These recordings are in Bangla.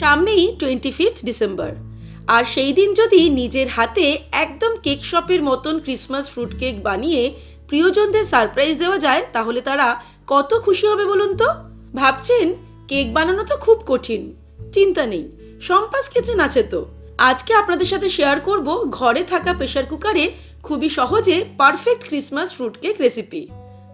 সামনেই টোয়েন্টি ফিফথ ডিসেম্বর আর সেই দিন যদি নিজের হাতে একদম কেক শপের মতন ক্রিসমাস ফ্রুট কেক বানিয়ে প্রিয়জনদের সারপ্রাইজ দেওয়া যায়, তাহলে তারা কত খুশি হবে বলুন তো? ভাবছেন, কেক বানানো তো খুব কঠিন, চিন্তা নেই সম্পাস কিচেন আছে তো। আজকে আপনাদের সাথে শেয়ার করব ঘরে থাকা প্রেশার কুকারে খুবই সহজে perfect Christmas fruit cake recipe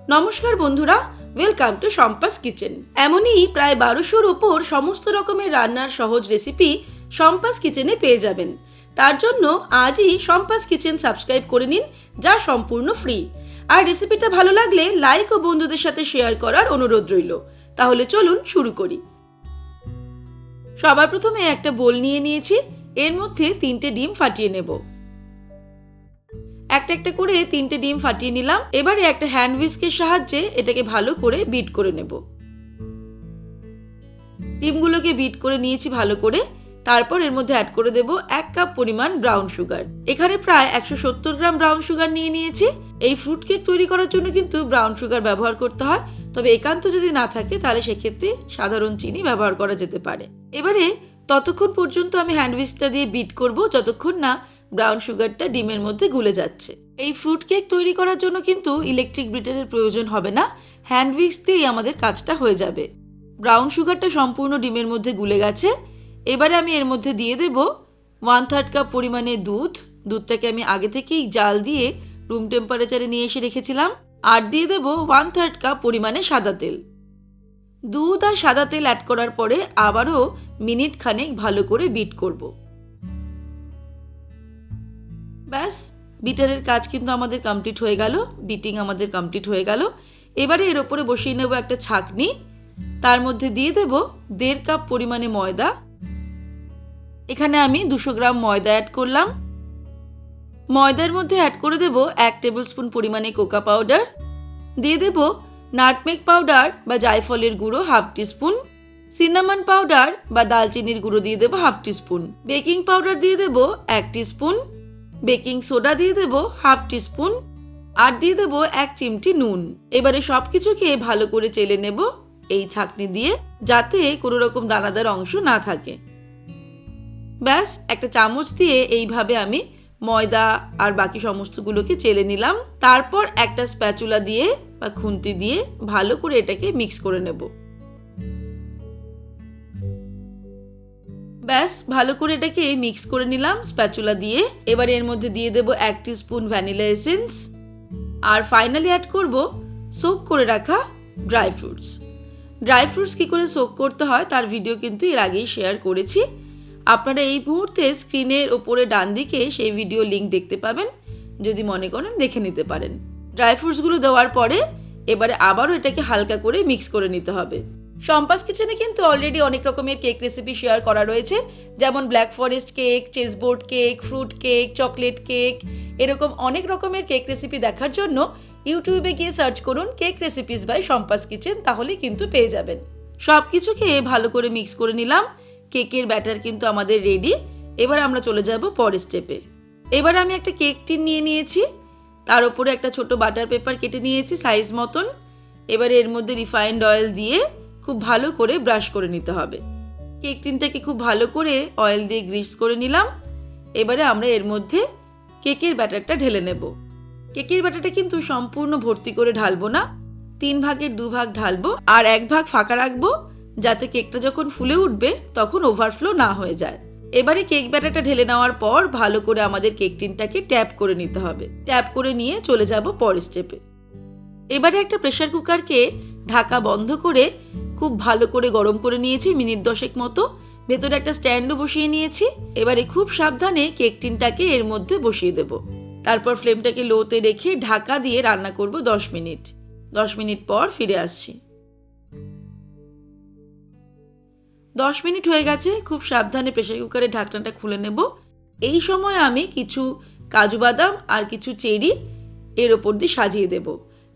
নমস্কার বন্ধুরা ওয়েলকাম টু সম্পাস কিচেন এমনই প্রায় বারোশোর ওপর সমস্ত রকমের রান্নার সহজ রেসিপি সম্পাস কিচেনে পেয়ে যাবেন। তার জন্য আজই সম্পাস কিচেন সাবস্ক্রাইব করে নিন, যা সম্পূর্ণ ফ্রি আর রেসিপিটা ভালো লাগলে লাইক ও বন্ধুদের সাথে শেয়ার করার অনুরোধ রইল। তাহলে চলুন শুরু করি। সবার প্রথমে একটা বোল নিয়ে নিয়েছি, এর মধ্যে তিনটে ডিম ফাটিয়ে নেব। একটা একটা করে তিনটে ডিম ফাটিয়ে নিলাম। এবারে একটা হ্যান্ড হুইস্কের সাহায্যে এটাকে ভালো করে বিট করে নেব। ডিমগুলোকে বিট করে নিয়েছি ভালো করে। তারপর এর মধ্যে অ্যাড করে দেব এক কাপ পরিমাণ ব্রাউন সুগার এখানে প্রায় একশো সত্তর গ্রাম ব্রাউন সুগার নিয়ে নিয়েছি। এই ফ্রুট কেক তৈরি করার জন্য কিন্তু ব্রাউন সুগার ব্যবহার করতে হয়। তবে একান্ত যদি না থাকে, তাহলে সেক্ষেত্রে সাধারণ চিনি ব্যবহার করা যেতে পারে। এবারে ততক্ষণ পর্যন্ত আমি হ্যান্ড হুইস্কটা দিয়ে বিট করব। যতক্ষণ না ব্রাউন সুগারটা ডিমের মধ্যে গুলে যাচ্ছে। এই ফ্রুট কেক তৈরি করার জন্য কিন্তু ইলেকট্রিক বিটারের প্রয়োজন হবে না। হ্যান্ড হুইস্ক দিয়েই আমাদের কাজটা হয়ে যাবে। ব্রাউন সুগারটা সম্পূর্ণ ডিমের মধ্যে গুলে গেছে। এবারে আমি এর মধ্যে দিয়ে দেব ওয়ান থার্ড কাপ পরিমাণে দুধ। দুধটাকে আমি আগে থেকেই জাল দিয়ে রুম টেম্পারেচারে নিয়ে এসে রেখেছিলাম। আর দিয়ে দেব ওয়ান থার্ড কাপ পরিমাণে সাদা তেল। দুধ আর সাদা তেল অ্যাড করার পরে আবারও মিনিট খানেক ভালো করে বিট করব। ব্যাস, বিটারের কাজ কিন্তু আমাদের কমপ্লিট হয়ে গেল বিটিং আমাদের কমপ্লিট হয়ে গেল। এবারে এর ওপরে বসিয়ে নেব একটা ছাকনি, তার মধ্যে দিয়ে দেব দেড় কাপ পরিমাণে ময়দা। এখানে আমি দুশো গ্রাম ময়দা অ্যাড করলাম। ময়দার মধ্যে অ্যাড করে দেব এক টেবিল স্পুন পরিমাণে কোকা পাউডার দিয়ে দেব নাটমেক পাউডার বা জায়ফলের গুঁড়ো হাফ টিস্পুন সিনামন পাউডার বা দালচিনির গুঁড়ো দিয়ে দেবো হাফ টিস্পুন বেকিং পাউডার দিয়ে দেবো এক টিস্পুন বেকিং সোডা দিয়ে দেবো হাফ টিস্পুন, আর দিয়ে দেবো এক চিমটি নুন। এবারে সব কিছুকে ভালো করে চেলে নেব এই ছাকনি দিয়ে, যাতে কোনো রকম দানাদার অংশ না থাকে। ব্যাস, একটা চামচ দিয়ে এইভাবে আমি ময়দা আর বাকি সমস্তগুলোকে চেলে নিলাম। তারপর একটা স্প্যাচুলা দিয়ে বা খুন্তি দিয়ে ভালো করে এটাকে মিক্স করে নেব। ব্যাস, ভালো করে এটাকে মিক্স করে নিলাম স্প্যাচুলা দিয়ে। এবার এর মধ্যে দিয়ে দেব এক স্পুন ভ্যানিলা এসেন্স আর ফাইনালি অ্যাড করব সোক করে রাখা ড্রাই ফ্রুটস ড্রাই ফ্রুটস কী করে সোক করতে হয় তার ভিডিও কিন্তু এর আগেই শেয়ার করেছি। আপনারা এই মুহূর্তে স্ক্রিনের ওপরে ডান দিকে সেই ভিডিও লিঙ্ক দেখতে পাবেন। যদি মনে করেন দেখে নিতে পারেন। ড্রাই ফ্রুটসগুলো দেওয়ার পরে এবারে আবারও এটাকে হালকা করে মিক্স করে নিতে হবে। সম্পাস কিচেনে কিন্তু অলরেডি অনেক রকমের কেক রেসিপি শেয়ার করা রয়েছে। যেমন black forest cake chessboard cake fruit cake chocolate cake এরকম অনেক রকমের কেক রেসিপি দেখার জন্য ইউটিউবে গিয়ে সার্চ করুন কেক রেসিপিস বাই সম্পাস কিচেন, তাহলেই কিন্তু পেয়ে যাবেন। সব কিছুকে ভালো করে মিক্স করে নিলাম। কেকের ব্যাটার কিন্তু আমাদের রেডি এবার আমরা চলে যাব পরের স্টেপে এবার আমি একটা কেক টিন নিয়ে নিয়েছি। তার উপরে একটা ছোট বাটার পেপার কেটে নিয়েছি সাইজ মতন। এবার এর মধ্যে রিফাইন্ড অয়েল দিয়ে খুব ভালো করে ব্রাশ করে নিতে হবে। কেক টিনটাকে খুব ভালো করে অয়েল দিয়ে গ্রিস করে নিলাম। এবারে আমরা এর মধ্যে কেকের ব্যাটারটা ঢেলে নেব। কেকের ব্যাটারটা কিন্তু সম্পূর্ণ ভর্তি করে ঢালবো না। তিন ভাগের দু ভাগ ঢালবো আর এক ভাগ ফাঁকা রাখব যাতে কেকটা যখন ফুলে উঠবে তখন ওভারফ্লো না হয়ে যায়। এবারে কেক ব্যাটারটা ঢেলে নেওয়ার পর ভালো করে আমাদের কেক টিনটাকে ট্যাপ করে নিতে হবে। ট্যাপ করে নিয়ে চলে যাব পরের স্টেপে এবারে একটা প্রেশার কুকারকে ঢাকা বন্ধ করে খুব ভালো করে গরম করে নিয়েছি, মিনিট দশেক মতো। ভেতরে একটা স্ট্যান্ডও বসিয়ে নিয়েছি। এবারে খুব সাবধানে কেক টিনটাকে এর মধ্যে বসিয়ে দেব। তারপর ফ্লেমটাকে লোতে রেখে ঢাকা দিয়ে রান্না করব দশ মিনিট। দশ মিনিট পর ফিরে আসছি। দশ মিনিট হয়ে গেছে, খুব সাবধানে প্রেশার কুকারের ঢাকনাটা খুলে নেব। এই সময় আমি কিছু কাজু বাদাম আর কিছু চেরি এর ওপর দিয়ে সাজিয়ে দেব।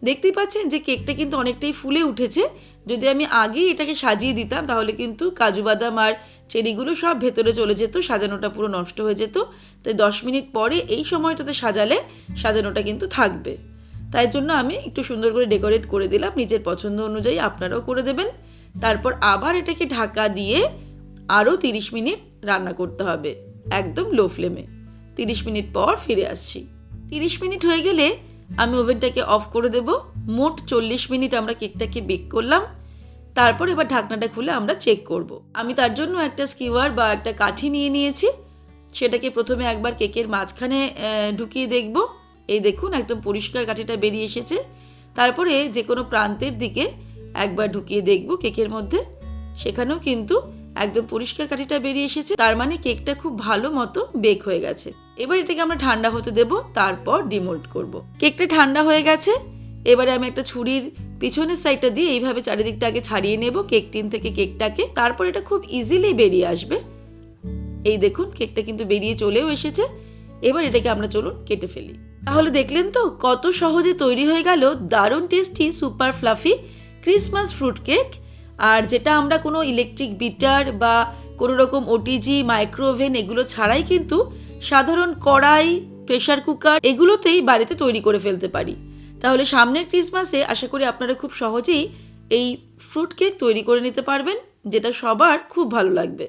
দেখতেই পাচ্ছেন যে কেকটা কিন্তু অনেকটাই ফুলে উঠেছে। যদি আমি আগেই এটাকে সাজিয়ে দিতাম, তাহলে কিন্তু কাজু বাদাম আর চেরিগুলো সব ভেতরে চলে যেত, সাজানোটা পুরো নষ্ট হয়ে যেত। তাই দশ মিনিট পরে এই সময়টাতে সাজালে সাজানোটা কিন্তু থাকবে। তাই জন্য আমি একটু সুন্দর করে ডেকোরেট করে দিলাম, নিজের পছন্দ অনুযায়ী আপনারাও করে দেবেন। তারপর আবার এটাকে ঢাকা দিয়ে আরও তিরিশ মিনিট রান্না করতে হবে, একদম লো ফ্লেমে। তিরিশ মিনিট পর ফিরে আসছি। তিরিশ মিনিট হয়ে গেলে আমি ওভেনটাকে অফ করে দেব। মোট চল্লিশ মিনিট আমরা কেকটাকে বেক করলাম। তারপর এবার ঢাকনাটা খুলে আমরা চেক করব। আমি তার জন্য একটা স্কিওয়ার বা একটা কাঠি নিয়ে নিয়েছি। সেটাকে প্রথমে একবার কেকের মাঝখানে ঢুকিয়ে দেখব। এই দেখুন, একদম পরিষ্কার কাঠিটা বেরিয়ে এসেছে। তারপরে যে কোনো প্রান্তের দিকে একবার ঢুকিয়ে দেখব কেকের মধ্যে। সেখানেও কিন্তু একদম পরিষ্কার কাঠিটা বেরিয়ে এসেছে। তার মানে কেকটা খুব ভালো মতো বেক হয়ে গেছে। এবার এটাকে আমরা ঠান্ডা হতে দেব, তারপর ডিমোল্ড করব। কেকটা ঠান্ডা হয়ে গেছে, এবারে আমি একটা ছুরির পিছনের সাইডটা দিয়ে এইভাবে চারিদিকটা আগে ছাড়িয়ে নেব, কেক টিন থেকে কেকটাকে। তারপর এটা খুব ইজিলি বেরিয়ে আসবে। এই দেখুন, কেকটা কিন্তু বেরিয়ে চলেও এসেছে। এবার এটাকে আমরা চলুন কেটে ফেলি। তাহলে দেখলেন তো, কত সহজে তৈরি হয়ে গেল দারুণ tasty super fluffy Christmas fruit cake আর যেটা আমরা কোনো ইলেকট্রিক বিটার বা কোনো রকম ওটিজি মাইক্রোওভেন এগুলো ছাড়াই কিন্তু সাধারণ কড়াই প্রেশার কুকার এগুলোতেই বাড়িতে তৈরি করে ফেলতে পারি। তাহলে সামনের ক্রিসমাসে আশা করি আপনারা খুব সহজেই এই ফ্রুট কেক তৈরি করে নিতে পারবেন, যেটা সবার খুব ভালো লাগবে।